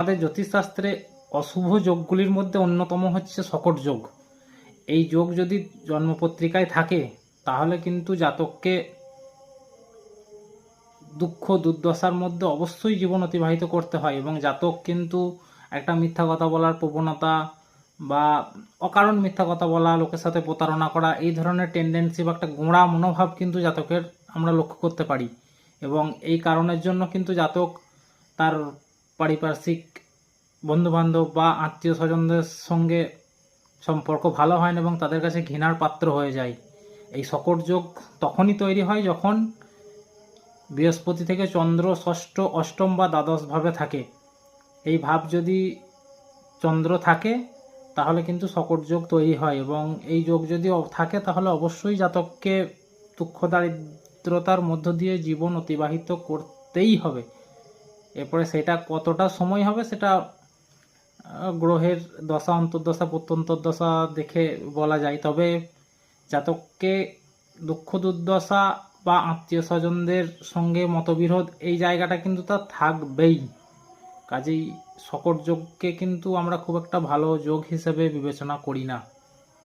আমাদের জ্যোতিষশাস্ত্রে অশুভ যোগগুলির মধ্যে অন্যতম হচ্ছে শকট যোগ। এই যোগ যদি জন্মপত্রিকায় থাকে, তাহলে কিন্তু জাতককে দুঃখ, দুর্দশার মধ্যে অবশ্যই জীবন অতিবাহিত করতে হয় এবং জাতক কিন্তু একটা মিথ্যা কথা বলার প্রবণতা বা অকারণ মিথ্যা কথা বলা, লোকের সাথে প্রতারণা করা, এই ধরনের টেন্ডেন্সি বা একটা গোঁড়া মনোভাব কিন্তু জাতকের আমরা লক্ষ্য করতে পারি। এবং এই কারণের জন্য কিন্তু জাতক তার পারিপার্শ্বিক বন্ধুবান্ধব বা আত্মীয় স্বজনদের সঙ্গে সম্পর্ক ভালো হয় না এবং তাদের কাছে ঘৃণার পাত্র হয়ে যায়। এই সকট যোগ তখনই তৈরি হয় যখন বৃহস্পতি থেকে চন্দ্র ষষ্ঠ, অষ্টম বা দ্বাদশ ভাবে থাকে। এই ভাব যদি চন্দ্র থাকে, তাহলে কিন্তু সকট যোগ তৈরি হয় এবং এই যোগ যদি থাকে, তাহলে অবশ্যই জাতককে দুঃখ দারিদ্রতার মধ্য দিয়ে জীবন অতিবাহিত করতেই হবে। এরপরে সেটা কতটা সময় হবে সেটা গ্রহের দশা, অন্তর্দশা, প্রত্যন্তর্দশা দেখে বলা যায়। তবে জাতককে দুঃখ, দুর্দশা বা আত্মীয় স্বজনদের সঙ্গে মতবিরোধ এই জায়গাটা কিন্তু তা থাকবেই। কাজেই সকট যোগকে কিন্তু আমরা খুব একটা ভালো যোগ হিসেবে বিবেচনা করি না।